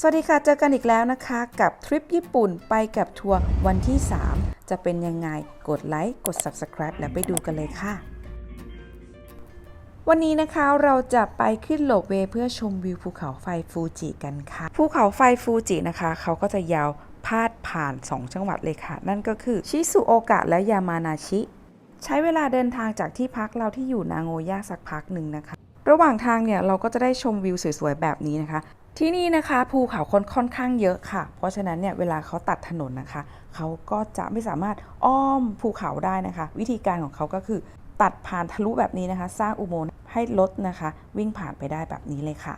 สวัสดีค่ะ เจอกันอีกแล้วนะคะ กับทริปญี่ปุ่นไปกับทัวร์วันที่ 3 จะเป็นยังไง กดไลค์กด Subscribe แล้วไปดูกันเลยค่ะ วันนี้นะคะเราจะไปขึ้นโลบเวเพื่อชมวิวภูเขาไฟฟูจิกันค่ะ ภูเขาไฟฟูจินะคะ เขาก็จะยาวพาดผ่าน 2 จังหวัดเลยค่ะ นั่นก็คือชิซุโอกะและยามานาชิ ใช้เวลาเดินทางจากที่พักเราที่อยู่นางโงย่าสักพักหนึ่งนะคะ ระหว่างทางเนี่ยเราก็จะได้ชมวิวสวยๆแบบนี้นะคะ ที่นี่นะคะภูเขาค่อนค่อนข้างเยอะค่ะ เพราะฉะนั้นเนี่ยเวลาเขาตัดถนนนะคะ เขาก็จะไม่สามารถอ้อมภูเขาได้นะคะ วิธีการของเขาก็คือ ตัดผ่านทะลุแบบนี้นะคะ สร้างอุโมงค์ให้รถนะคะ วิ่งผ่านไปได้แบบนี้เลยค่ะ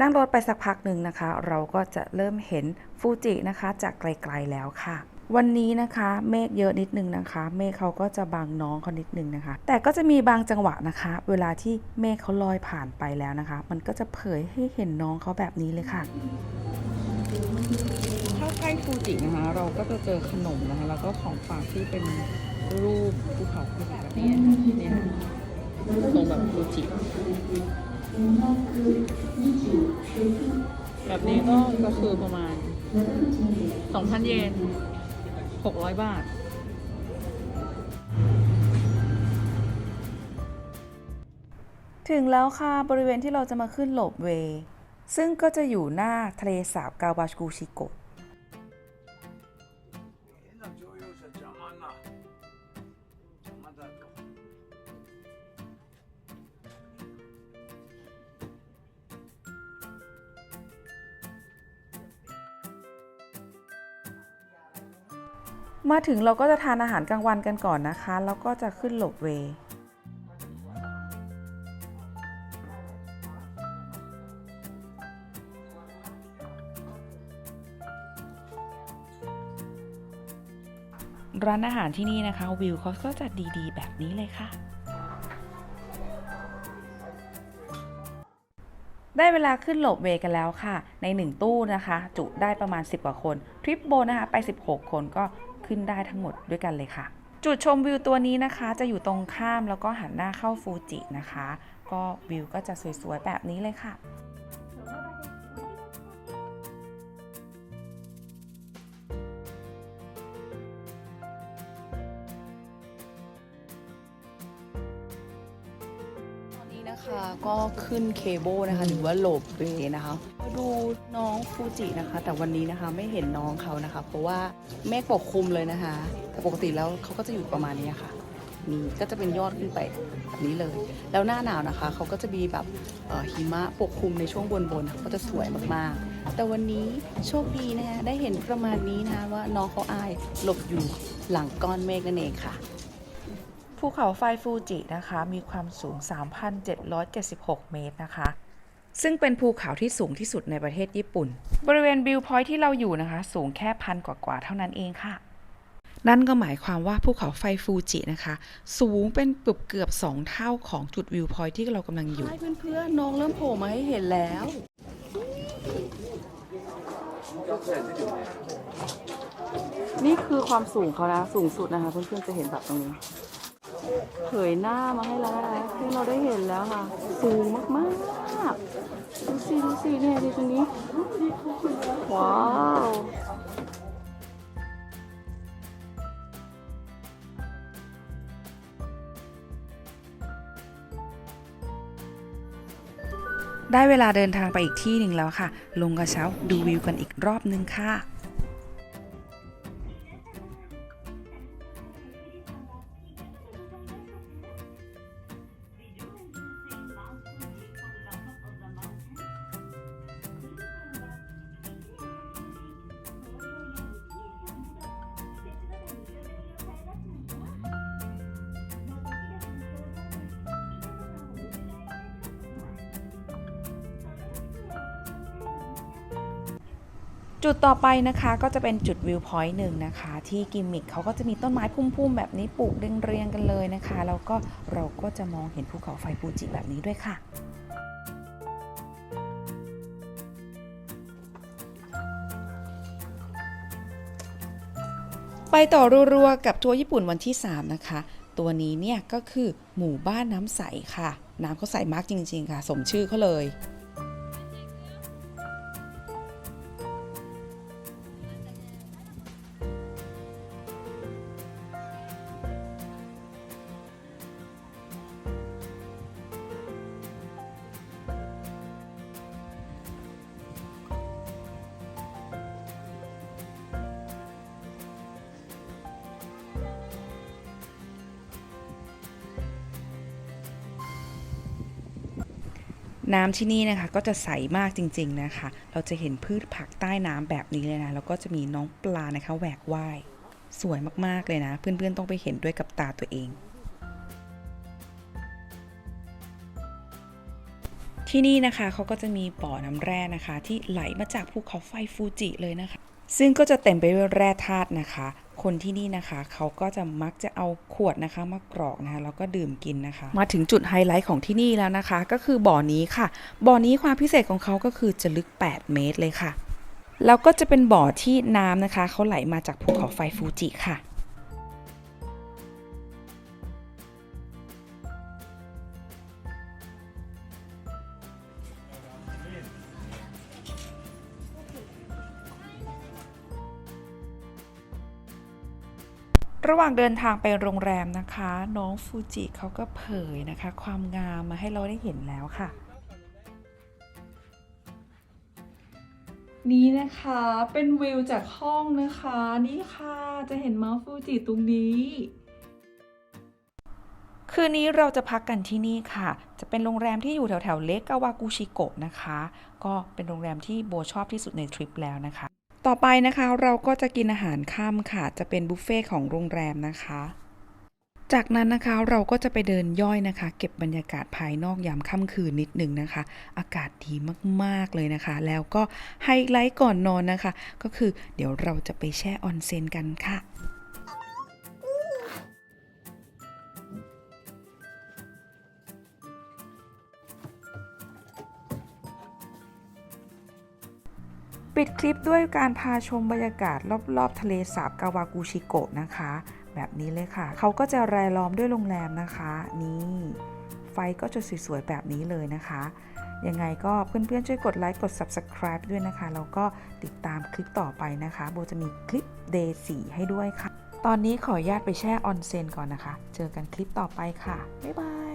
นั่งรถไปสักพักหนึ่งนะคะ เราก็จะเริ่มเห็นฟูจินะคะ จากไกลๆแล้วค่ะ วันนี้นะคะเมฆเยอะนิดนึงนะคะ เมฆเขาก็จะบังน้องเขานิดนึงนะคะ แต่ก็จะมีบางจังหวะนะคะ เวลาที่เมฆเขาลอยผ่านไปแล้วนะคะ มันก็จะเผยให้เห็นน้องเขาแบบนี้เลยค่ะเข้าใกล้ฟูจินะคะ เราก็จะเจอขนมนะคะ แล้วก็ของฝากที่เป็นรูปภูเขาแบบนี้เนี่ยทรงแบบฟูจิแบบนี้ก็ก็คือประมาณ 2,000 เยน 600 บาท ถึงแล้วค่ะ บริเวณที่เราจะมาขึ้นโลบเว ซึ่งก็จะอยู่หน้าทะเลสาบกาวาชกูชิโกะ มาถึงเราก็จะทานอาหารกลางวันกันก่อนนะคะ แล้วก็จะขึ้นโลบเวร้านอาหารที่นี่นะคะ วิวเขาก็จะดีๆ แบบนี้เลยค่ะ ได้เวลาขึ้นโหลบเวกันแล้วค่ะ ใน 1 ตู้นะคะ จุได้ประมาณ 10 กว่าคน ทริปโบนะคะ ไป 16 คนก็ ขึ้นได้ทั้งหมดด้วยกันเลยค่ะ จุดชมวิวตัวนี้นะคะ จะอยู่ตรงข้ามแล้วก็หันหน้าเข้าฟูจินะคะ ก็วิวก็จะสวยๆแบบนี้เลยค่ะตอนนี้นะคะก็ขึ้นเคเบิลนะคะ หรือว่าโลบเบย์นะคะมา ดูน้องฟูจินะคะ แต่วันนี้นะคะไม่เห็นน้องเขานะคะ เพราะว่าเมฆปกคลุมเลยนะคะ แต่ปกติแล้วเขาก็จะอยู่ประมาณนี้ค่ะนี่ก็จะเป็นยอดขึ้นไปแบบนี้เลย แล้วหน้าหนาวนะคะเขาก็จะมีแบบหิมะปกคลุมในช่วงบนๆก็จะสวยมากๆ แต่วันนี้โชคดีนะคะได้เห็นประมาณนี้นะคะว่าน้องเขาอายหลบอยู่หลังก้อนเมฆนั่นเองค่ะภูเขาไฟฟูจินะคะ มีความสูง 3,776 เมตรนะคะ ซึ่งเป็นภูเขาที่สูงที่สุดในประเทศญี่ปุ่น บริเวณวิวพอยท์ที่เราอยู่นะคะ สูงแค่พันกว่าๆเท่านั้นเองค่ะ นั่นก็หมายความว่าภูเขาไฟฟูจินะคะ สูงเป็นเกือบเกือบๆสองเท่าของจุดวิวพอยท์ที่เรากำลังอยู่ใช่เพื่อนๆน้องเริ่มโผล่มาให้เห็นแล้วนี่คือความสูงเขานะ สูงสุดนะคะเพื่อนๆจะเห็นแบบตรงนี้เผยหน้ามาให้เราแล้วให้เราได้เห็นแล้วค่ะ สูงมากๆ ดูสิดูสิเนี่ยดูตรงนี้ ว้าวได้เวลาเดินทางไปอีกที่หนึ่งแล้วค่ะ ลงกระเช้าดูวิวกันอีกรอบนึงค่ะ จุดต่อไปนะคะก็จะเป็นจุดวิวพอยต์หนึ่งนะคะ ที่กิมมิคเขาก็จะมีต้นไม้พุ่มๆ แบบนี้ปลูกเรียงๆกันเลยนะคะ แล้วก็เราก็จะมองเห็นภูเขาไฟฟูจิแบบนี้ด้วยค่ะ ไปต่อรัวๆกับทัวร์ญี่ปุ่นวันที่ 3 นะคะ ตัวนี้เนี่ยก็คือหมู่บ้านน้ำใสค่ะ น้ำเขาใสมากจริง ๆ ค่ะ สมชื่อเขาเลย น้ำที่นี่นะคะก็จะใสมากจริง ๆนะคะ เราจะเห็นพืชผักใต้น้ำแบบนี้เลยนะ แล้วก็จะมีน้องปลานะคะแหวกว่ายสวยมากๆเลยนะ เพื่อนๆต้องไปเห็นด้วยกับตาตัวเอง ที่นี่นะคะเขาก็จะมีบ่อน้ำแร่นะคะ ที่ไหลมาจากภูเขาไฟฟูจิเลยนะคะ ซึ่งก็จะเต็มไปด้วยแร่ธาตุนะคะ คนที่นี่นะคะ เขาก็จะมักจะเอาขวดนะคะ มากรอกนะคะแล้วก็ดื่มกินนะคะ มาถึงจุดไฮไลท์ของที่นี่แล้วนะคะ ก็คือบ่อนี้ค่ะ บ่อนี้ความพิเศษของเขาก็คือจะลึก 8 เมตรเลยค่ะแล้วก็จะเป็นบ่อที่น้ำนะคะ เขาไหลมาจากภูเขาไฟฟูจิค่ะ ระหว่างเดินทางไปโรงแรมนะคะ น้องฟูจิเขาก็เผยนะคะ ความงามมาให้เราได้เห็นแล้วค่ะ นี่นะคะเป็นวิวจากห้องนะคะ นี่ค่ะจะเห็นมาฟูจิตรงนี้ คืนนี้เราจะพักกันที่นี่ค่ะ จะเป็นโรงแรมที่อยู่แถวแถวๆเลกกาวากุชิโกะนะคะ ก็เป็นโรงแรมที่โบชอบที่สุดในทริปแล้วนะคะ ต่อไปนะคะเราก็จะกินอาหารค่ำค่ะ จะเป็นบุฟเฟ่ต์ของโรงแรมนะคะ จากนั้นนะคะเราก็จะไปเดินย่อยนะคะ เก็บบรรยากาศภายนอกยามค่ำคืนนิดหนึ่งนะคะ อากาศดีมากๆเลยนะคะ แล้วก็ไฮไลท์ก่อนนอนนะคะ ก็คือเดี๋ยวเราจะไปแช่ออนเซ็นกันค่ะ ปิดคลิปด้วยการพาชมบรรยากาศรอบๆ ทะเลสาบกาวากุชิโกะนะคะ แบบนี้เลยค่ะ เขาก็จะรายล้อมด้วยโรงแรมนะคะ นี่ไฟก็จะสวยๆ แบบนี้เลยนะคะ ยังไงก็เพื่อนๆ ช่วยกดไลค์กด Subscribe ด้วยนะคะ แล้วก็ติดตามคลิปต่อไปนะคะ โบจะมีคลิป Day 4ให้ด้วยค่ะ ตอนนี้ขออนุญาตไปแช่ออนเซ็นก่อนนะคะ เจอกันคลิปต่อไปค่ะ บ๊ายบาย